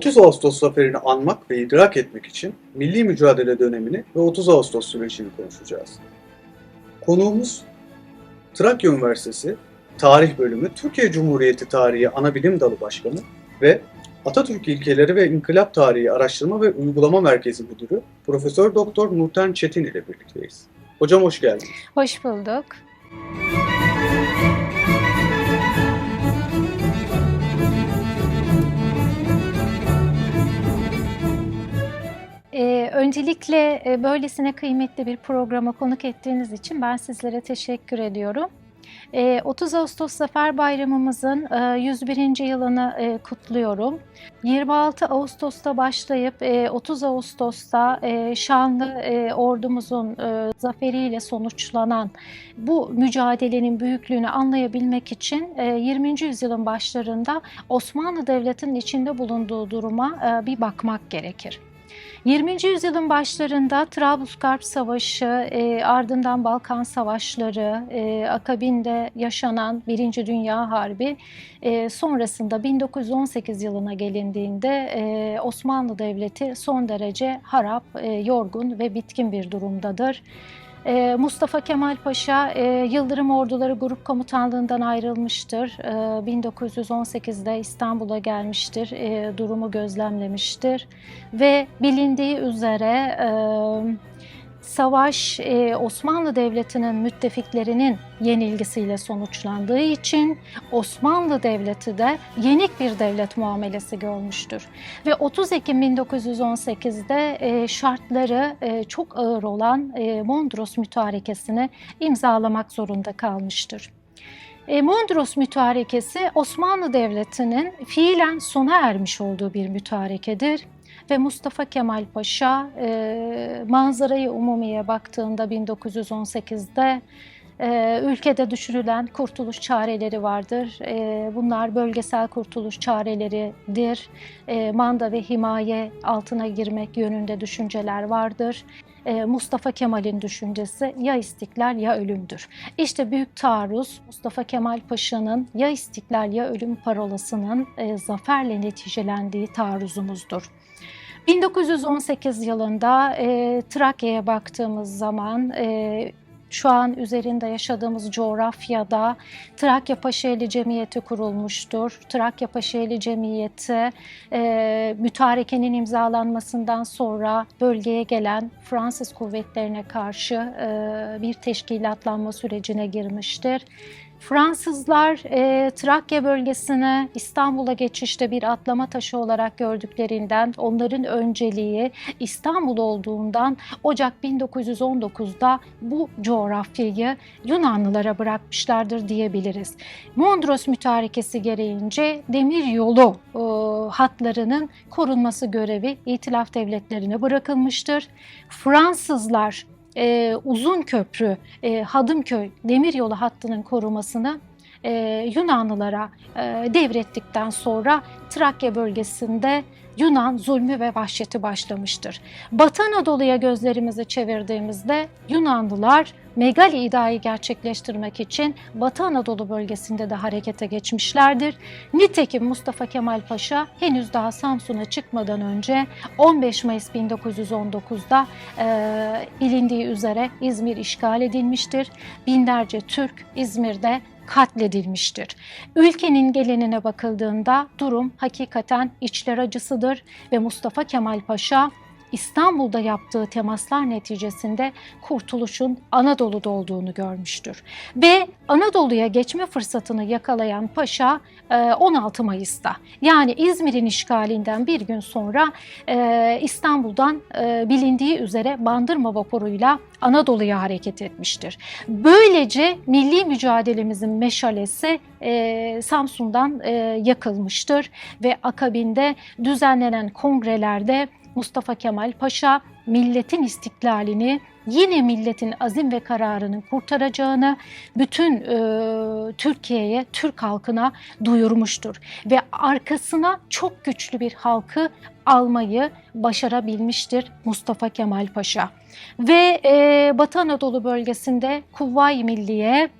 30 Ağustos zaferini anmak ve idrak etmek için milli mücadele dönemini ve 30 Ağustos sürecini konuşacağız. Konuğumuz Trakya Üniversitesi Tarih Bölümü Türkiye Cumhuriyeti Tarihi Anabilim Dalı Başkanı ve Atatürk İlkeleri ve İnkılap Tarihi Araştırma ve Uygulama Merkezi Müdürü Profesör Doktor Nurten Çetin ile birlikteyiz. Hocam hoş geldiniz. Hoş bulduk. Öncelikle e, böylesine kıymetli bir programa konuk ettiğiniz için ben sizlere teşekkür ediyorum. Ee, 30 Ağustos Zafer Bayramımızın e, 101. yılını e, kutluyorum. 26 Ağustos'ta başlayıp e, 30 Ağustos'ta e, şanlı e, ordumuzun e, zaferiyle sonuçlanan bu mücadelenin büyüklüğünü anlayabilmek için e, 20. yüzyılın başlarında Osmanlı Devleti'nin içinde bulunduğu duruma e, bir bakmak gerekir. 20. yüzyılın başlarında Trablusgarp Savaşı, e, ardından Balkan Savaşları, e, akabinde yaşanan Birinci Dünya Harbi, e, sonrasında 1918 yılına gelindiğinde e, Osmanlı Devleti son derece harap, e, yorgun ve bitkin bir durumdadır. Ee, Mustafa Kemal Paşa e, Yıldırım Orduları Grup Komutanlığından ayrılmıştır. Ee, 1918'de İstanbul'a gelmiştir, e, durumu gözlemlemiştir ve bilindiği üzere e, savaş e, Osmanlı Devleti'nin müttefiklerinin yenilgisiyle sonuçlandığı için Osmanlı Devleti de yenik bir devlet muamelesi görmüştür. Ve 30 Ekim 1918'de e, şartları e, çok ağır olan e, Mondros Mütarekesi'ni imzalamak zorunda kalmıştır. E, Mondros Mütarekesi Osmanlı Devleti'nin fiilen sona ermiş olduğu bir mütarekedir ve Mustafa Kemal Paşa e, manzarayı umumiye baktığında 1918'de e, ülkede düşünülen kurtuluş çareleri vardır. E, bunlar bölgesel kurtuluş çareleridir. E, manda ve himaye altına girmek yönünde düşünceler vardır. E, Mustafa Kemal'in düşüncesi ya istiklal ya ölümdür. İşte büyük taarruz Mustafa Kemal Paşa'nın ya istiklal ya ölüm parolasının e, zaferle neticelendiği taarruzumuzdur. 1918 yılında e, Trakya'ya baktığımız zaman e, şu an üzerinde yaşadığımız coğrafyada Trakya Paşaeli Cemiyeti kurulmuştur. Trakya Paşaeli Cemiyeti e, mütarekenin imzalanmasından sonra bölgeye gelen Fransız kuvvetlerine karşı e, bir teşkilatlanma sürecine girmiştir. Fransızlar e, Trakya bölgesini İstanbul'a geçişte bir atlama taşı olarak gördüklerinden onların önceliği İstanbul olduğundan Ocak 1919'da bu coğrafyayı Yunanlılara bırakmışlardır diyebiliriz. Mondros mütarekesi gereğince demir yolu e, hatlarının korunması görevi İtilaf devletlerine bırakılmıştır. Fransızlar e, uzun köprü, e, Hadımköy demiryolu hattının korumasını e, Yunanlılara e, devrettikten sonra Trakya bölgesinde Yunan zulmü ve vahşeti başlamıştır. Batı Anadolu'ya gözlerimizi çevirdiğimizde Yunanlılar Megali iddiayı gerçekleştirmek için Batı Anadolu bölgesinde de harekete geçmişlerdir. Nitekim Mustafa Kemal Paşa henüz daha Samsun'a çıkmadan önce 15 Mayıs 1919'da e, bilindiği üzere İzmir işgal edilmiştir. Binlerce Türk İzmir'de katledilmiştir. Ülkenin gelenine bakıldığında durum hakikaten içler acısıdır ve Mustafa Kemal Paşa İstanbul'da yaptığı temaslar neticesinde kurtuluşun Anadolu'da olduğunu görmüştür. Ve Anadolu'ya geçme fırsatını yakalayan Paşa 16 Mayıs'ta yani İzmir'in işgalinden bir gün sonra İstanbul'dan bilindiği üzere Bandırma vapuruyla Anadolu'ya hareket etmiştir. Böylece milli mücadelemizin meşalesi e, Samsun'dan e, yakılmıştır ve akabinde düzenlenen kongrelerde Mustafa Kemal Paşa milletin istiklalini yine milletin azim ve kararının kurtaracağını bütün e, Türkiye'ye, Türk halkına duyurmuştur. Ve arkasına çok güçlü bir halkı almayı başarabilmiştir Mustafa Kemal Paşa. Ve e, Batı Anadolu bölgesinde Kuvvayi Milliye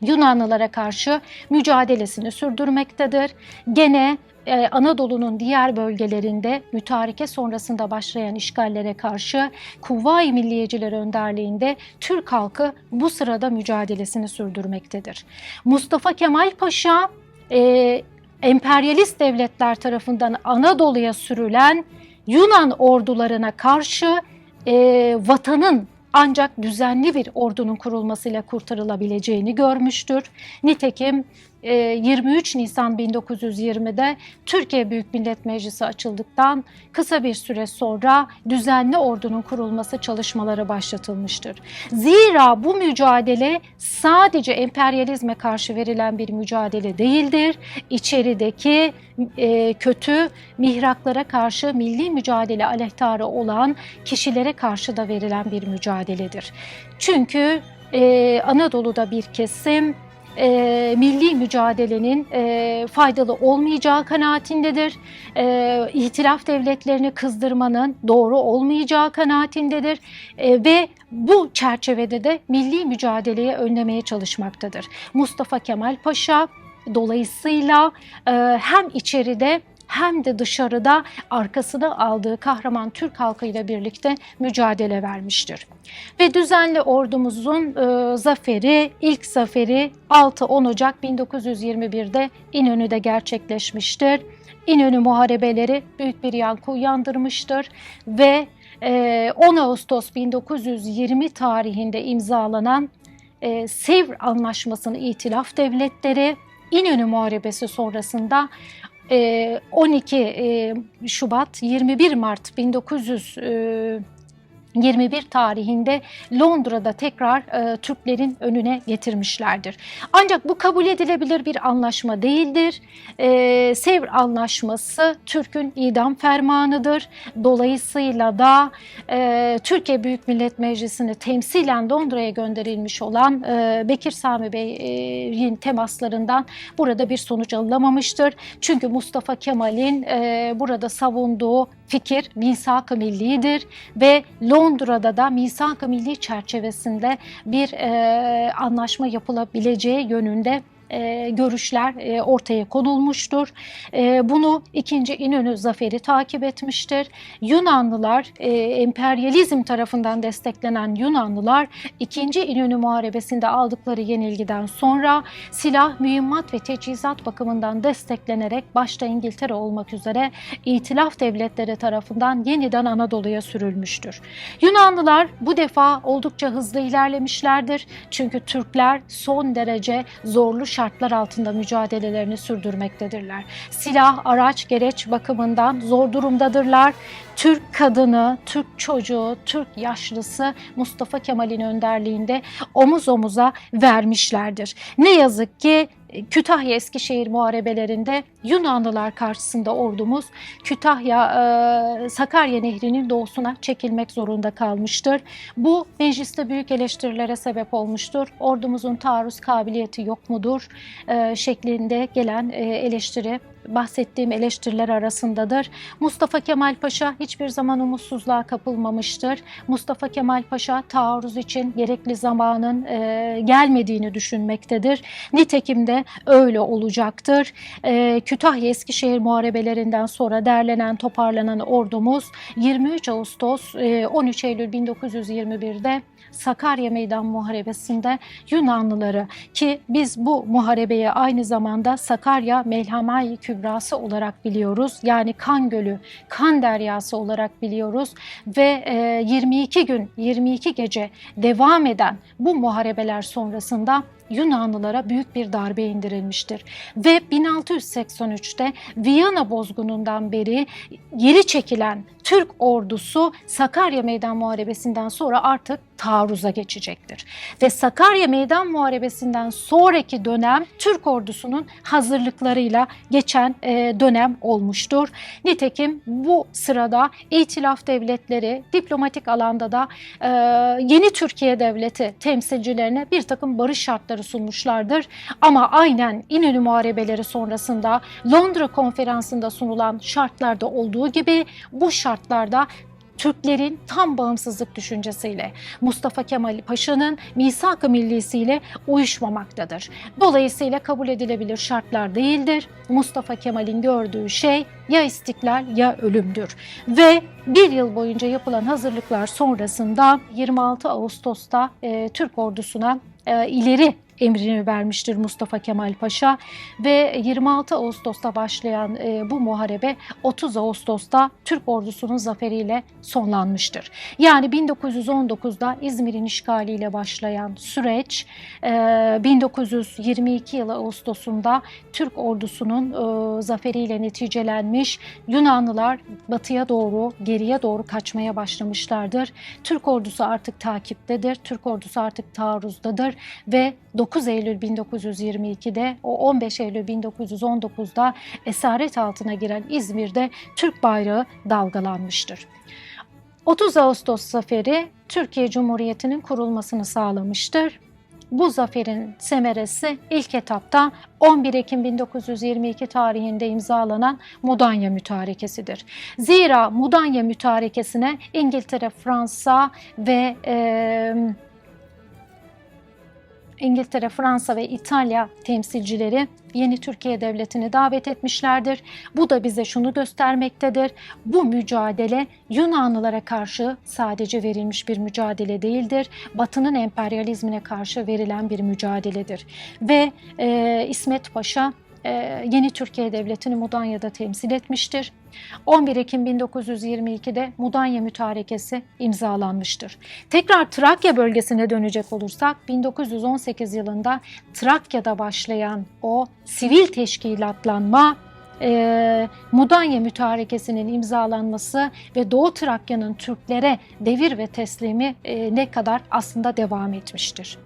Yunanlılara karşı mücadelesini sürdürmektedir. Gene e, Anadolu'nun diğer bölgelerinde mütareke sonrasında başlayan işgallere karşı Kuvayi Milliyeciler önderliğinde Türk halkı bu sırada mücadelesini sürdürmektedir. Mustafa Kemal Paşa e, emperyalist devletler tarafından Anadolu'ya sürülen Yunan ordularına karşı e, vatanın ancak düzenli bir ordunun kurulmasıyla kurtarılabileceğini görmüştür. Nitekim e, 23 Nisan 1920'de Türkiye Büyük Millet Meclisi açıldıktan kısa bir süre sonra düzenli ordunun kurulması çalışmaları başlatılmıştır. Zira bu mücadele sadece emperyalizme karşı verilen bir mücadele değildir. İçerideki e, kötü mihraklara karşı milli mücadele aleyhtarı olan kişilere karşı da verilen bir mücadeledir. Çünkü e, Anadolu'da bir kesim e, milli mücadelenin e, faydalı olmayacağı kanaatindedir. E, İtilaf devletlerini kızdırmanın doğru olmayacağı kanaatindedir E, ve bu çerçevede de milli mücadeleyi önlemeye çalışmaktadır. Mustafa Kemal Paşa dolayısıyla e, hem içeride hem de dışarıda arkasına aldığı kahraman Türk halkıyla birlikte mücadele vermiştir. Ve düzenli ordumuzun e, zaferi, ilk zaferi 6-10 Ocak 1921'de İnönü'de gerçekleşmiştir. İnönü muharebeleri büyük bir yankı uyandırmıştır ve e, 10 Ağustos 1920 tarihinde imzalanan e, Sevr Anlaşması'nı itilaf devletleri İnönü Muharebesi sonrasında e, 12 e, Şubat 21 Mart 1921 tarihinde Londra'da tekrar e, Türklerin önüne getirmişlerdir. Ancak bu kabul edilebilir bir anlaşma değildir. E, Sevr Anlaşması Türk'ün idam fermanıdır. Dolayısıyla da e, Türkiye Büyük Millet Meclisi'ne temsilen Londra'ya gönderilmiş olan e, Bekir Sami Bey'in temaslarından burada bir sonuç alınamamıştır. Çünkü Mustafa Kemal'in e, burada savunduğu fikir misak-ı millidir ve Londra'da da misak-ı milli çerçevesinde bir e, anlaşma yapılabileceği yönünde e, görüşler e, ortaya konulmuştur. E, bunu 2. İnönü zaferi takip etmiştir. Yunanlılar, e, emperyalizm tarafından desteklenen Yunanlılar 2. İnönü Muharebesi'nde aldıkları yenilgiden sonra silah, mühimmat ve teçhizat bakımından desteklenerek başta İngiltere olmak üzere itilaf devletleri tarafından yeniden Anadolu'ya sürülmüştür. Yunanlılar bu defa oldukça hızlı ilerlemişlerdir. Çünkü Türkler son derece zorlu şartlar altında mücadelelerini sürdürmektedirler. Silah, araç, gereç bakımından zor durumdadırlar. Türk kadını, Türk çocuğu, Türk yaşlısı Mustafa Kemal'in önderliğinde omuz omuza vermişlerdir. Ne yazık ki Kütahya Eskişehir muharebelerinde Yunanlılar karşısında ordumuz Kütahya e, Sakarya Nehri'nin doğusuna çekilmek zorunda kalmıştır. Bu mecliste büyük eleştirilere sebep olmuştur. Ordumuzun taarruz kabiliyeti yok mudur e, şeklinde gelen e, eleştiri bahsettiğim eleştiriler arasındadır. Mustafa Kemal Paşa hiçbir zaman umutsuzluğa kapılmamıştır. Mustafa Kemal Paşa taarruz için gerekli zamanın e, gelmediğini düşünmektedir. Nitekim de öyle olacaktır. E, Kütahya Eskişehir muharebelerinden sonra derlenen toparlanan ordumuz 23 Ağustos e, 13 Eylül 1921'de Sakarya Meydan Muharebesi'nde Yunanlıları ki biz bu muharebeyi aynı zamanda Sakarya Melhamay Kübrası olarak biliyoruz. Yani kan gölü, kan deryası olarak biliyoruz ve e, 22 gün, 22 gece devam eden bu muharebeler sonrasında Yunanlılara büyük bir darbe indirilmiştir. Ve 1683'te Viyana bozgunundan beri geri çekilen Türk ordusu Sakarya Meydan Muharebesi'nden sonra artık taarruza geçecektir. Ve Sakarya Meydan Muharebesi'nden sonraki dönem Türk ordusunun hazırlıklarıyla geçen e, dönem olmuştur. Nitekim bu sırada İtilaf devletleri diplomatik alanda da e, yeni Türkiye Devleti temsilcilerine bir takım barış şartları sunmuşlardır. Ama aynen İnönü Muharebeleri sonrasında Londra Konferansı'nda sunulan şartlarda olduğu gibi bu şartlarda Türklerin tam bağımsızlık düşüncesiyle Mustafa Kemal Paşa'nın misak-ı millisiyle uyuşmamaktadır. Dolayısıyla kabul edilebilir şartlar değildir. Mustafa Kemal'in gördüğü şey ya istiklal ya ölümdür. Ve bir yıl boyunca yapılan hazırlıklar sonrasında 26 Ağustos'ta e, Türk ordusuna e, ileri emrini vermiştir Mustafa Kemal Paşa ve 26 Ağustos'ta başlayan e, bu muharebe 30 Ağustos'ta Türk ordusunun zaferiyle sonlanmıştır. Yani 1919'da İzmir'in işgaliyle başlayan süreç e, 1922 yılı Ağustos'unda Türk ordusunun e, zaferiyle neticelenmiş. Yunanlılar batıya doğru, geriye doğru kaçmaya başlamışlardır. Türk ordusu artık takiptedir. Türk ordusu artık taarruzdadır ve 9 Eylül 1922'de o 15 Eylül 1919'da esaret altına giren İzmir'de Türk bayrağı dalgalanmıştır. 30 Ağustos zaferi Türkiye Cumhuriyeti'nin kurulmasını sağlamıştır. Bu zaferin semeresi ilk etapta 11 Ekim 1922 tarihinde imzalanan Mudanya Mütarekesi'dir. Zira Mudanya Mütarekesi'ne İngiltere, Fransa ve e, İngiltere, Fransa ve İtalya temsilcileri yeni Türkiye Devleti'ni davet etmişlerdir. Bu da bize şunu göstermektedir. Bu mücadele Yunanlılara karşı sadece verilmiş bir mücadele değildir. Batı'nın emperyalizmine karşı verilen bir mücadeledir. Ve e, İsmet Paşa yeni Türkiye Devleti'ni Mudanya'da temsil etmiştir. 11 Ekim 1922'de Mudanya Mütarekesi imzalanmıştır. Tekrar Trakya bölgesine dönecek olursak 1918 yılında Trakya'da başlayan o sivil teşkilatlanma e, Mudanya Mütarekesi'nin imzalanması ve Doğu Trakya'nın Türklere devir ve teslimi e, ne kadar aslında devam etmiştir.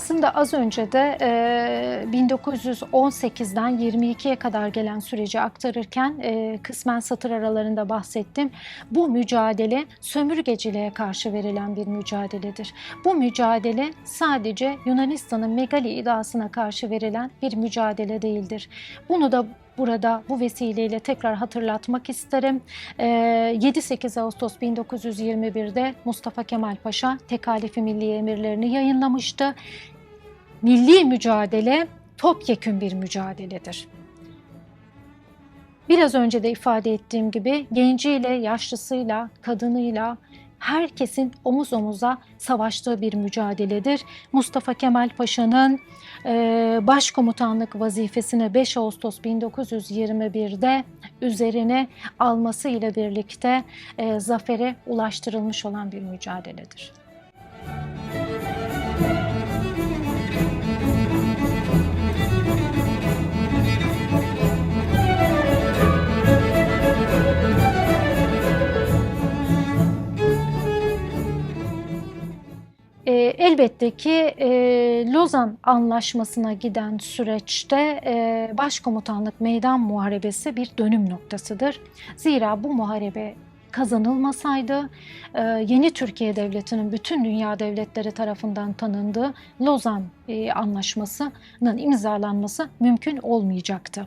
Aslında az önce de e, 1918'den 22'ye kadar gelen süreci aktarırken e, kısmen satır aralarında bahsettim. Bu mücadele sömürgeciliğe karşı verilen bir mücadeledir. Bu mücadele sadece Yunanistan'ın Megali iddiasına karşı verilen bir mücadele değildir. Bunu da burada bu vesileyle tekrar hatırlatmak isterim. Ee, 7-8 Ağustos 1921'de Mustafa Kemal Paşa tekalifi milli emirlerini yayınlamıştı. Milli mücadele topyekün bir mücadeledir. Biraz önce de ifade ettiğim gibi genciyle, yaşlısıyla, kadınıyla herkesin omuz omuza savaştığı bir mücadeledir. Mustafa Kemal Paşa'nın e, başkomutanlık vazifesine 5 Ağustos 1921'de üzerine alması ile birlikte e, zafere ulaştırılmış olan bir mücadeledir. E, elbette ki e, Lozan Anlaşması'na giden süreçte e, Başkomutanlık Meydan Muharebesi bir dönüm noktasıdır. Zira bu muharebe kazanılmasaydı e, yeni Türkiye Devleti'nin bütün dünya devletleri tarafından tanındığı Lozan e, Anlaşması'nın imzalanması mümkün olmayacaktı.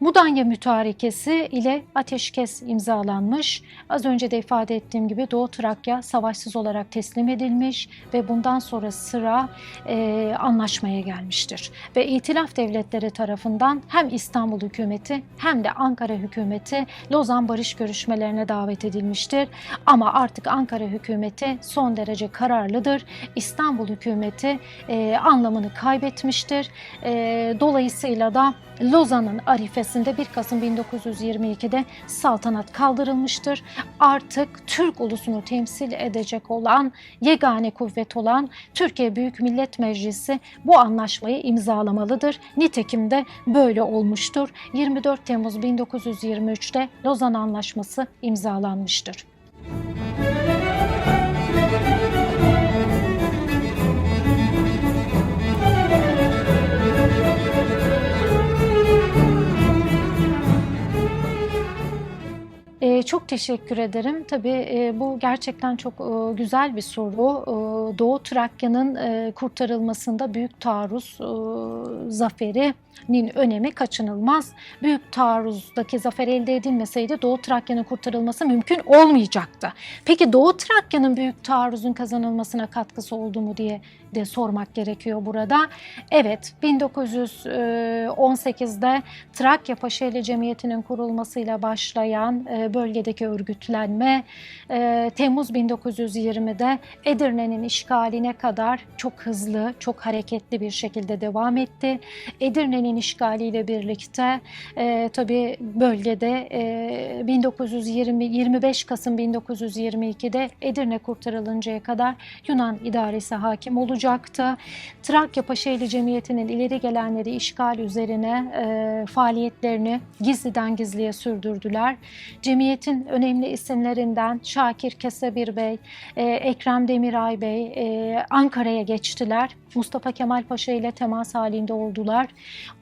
Mudanya Mütarekesi ile ateşkes imzalanmış. Az önce de ifade ettiğim gibi Doğu Trakya savaşsız olarak teslim edilmiş ve bundan sonra sıra e, anlaşmaya gelmiştir. Ve İtilaf Devletleri tarafından hem İstanbul hükümeti hem de Ankara hükümeti Lozan barış görüşmelerine davet edilmiştir. Ama artık Ankara hükümeti son derece kararlıdır. İstanbul hükümeti e, anlamını kaybetmiştir. E, dolayısıyla da Lozan'ın arifesinde 1 Kasım 1922'de saltanat kaldırılmıştır. Artık Türk ulusunu temsil edecek olan yegane kuvvet olan Türkiye Büyük Millet Meclisi bu anlaşmayı imzalamalıdır. Nitekim de böyle olmuştur. 24 Temmuz 1923'te Lozan Anlaşması imzalanmıştır. Çok teşekkür ederim. Tabii e, bu gerçekten çok e, güzel bir soru. E, Doğu Trakya'nın kurtarılmasında büyük taarruz zaferinin önemi kaçınılmaz. Büyük taarruzdaki zafer elde edilmeseydi Doğu Trakya'nın kurtarılması mümkün olmayacaktı. Peki Doğu Trakya'nın büyük taarruzun kazanılmasına katkısı oldu mu diye de sormak gerekiyor burada. Evet, 1918'de Trakya Paşaeli Cemiyeti'nin kurulmasıyla başlayan e, bölgedeki örgütlenme e, Temmuz 1920'de Edirne'nin işgaline kadar çok hızlı, çok hareketli bir şekilde devam etti. Edirne'nin işgaliyle birlikte e, tabii bölgede e, 1920 25 Kasım 1922'de Edirne kurtarılıncaya kadar Yunan idaresi hakim olacaktı. Trakya Paşaeli Cemiyeti'nin ileri gelenleri işgal üzerine e, faaliyetlerini gizliden gizliye sürdürdüler. Cemiyetin önemli isimlerinden Şakir Kesebir Bey, e, Ekrem Demiray Bey e, Ankara'ya geçtiler. Mustafa Kemal Paşa ile temas halinde oldular.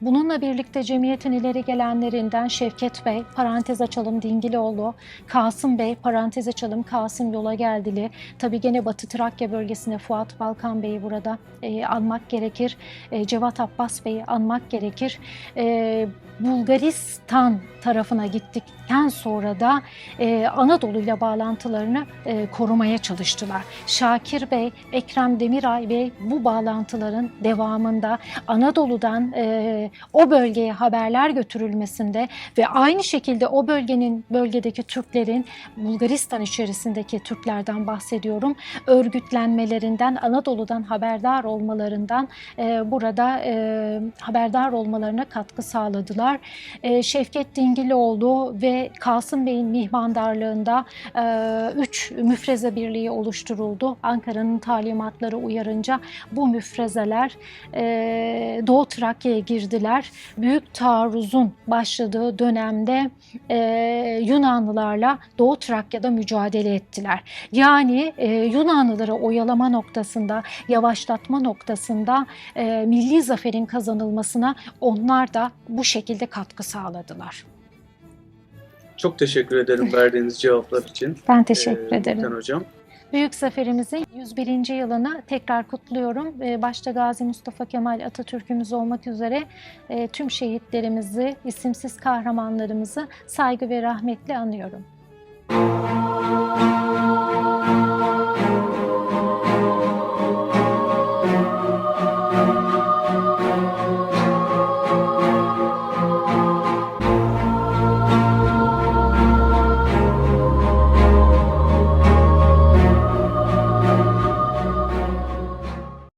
Bununla birlikte cemiyetin ileri gelenlerinden Şevket Bey, parantez açalım Dingilioğlu, Kasım Bey, parantez açalım Kasım Yola Geldili. Tabii gene Batı Trakya bölgesine Fuat Balkan Bey'i burada e, anmak gerekir. E, Cevat Abbas Bey'i anmak gerekir. E, Bulgaristan tarafına gittikten sonra da e, Anadolu ile bağlantılarını e, korumaya çalıştılar. Şakir Bey, Ekrem Demiray Bey bu bağlantıların devamında Anadolu'dan e, o bölgeye haberler götürülmesinde ve aynı şekilde o bölgenin bölgedeki Türklerin Bulgaristan içerisindeki Türklerden bahsediyorum örgütlenmelerinden Anadolu'dan haberdar olmalarından e, burada e, haberdar olmalarına katkı sağladılar. E, Şevket Dingilioğlu ve Kasım Bey'in mihmandarlığında e, üç müfreze birliği oluşturuldu. Ankara'nın talimatları uyarınca bu müfrezeler e, Doğu Trakya'ya girdiler. Büyük taarruzun başladığı dönemde e, Yunanlılarla Doğu Trakya'da mücadele ettiler. Yani e, Yunanlıları oyalama noktasında, yavaşlatma noktasında e, milli zaferin kazanılmasına onlar da bu şekilde katkı sağladılar. Çok teşekkür ederim verdiğiniz cevaplar için. Ben teşekkür Ee, ederim. Hocam. Büyük zaferimizin 101. yılını tekrar kutluyorum. Ee, Başta Gazi Mustafa Kemal Atatürk'ümüz olmak üzere e, tüm şehitlerimizi, isimsiz kahramanlarımızı saygı ve rahmetle anıyorum.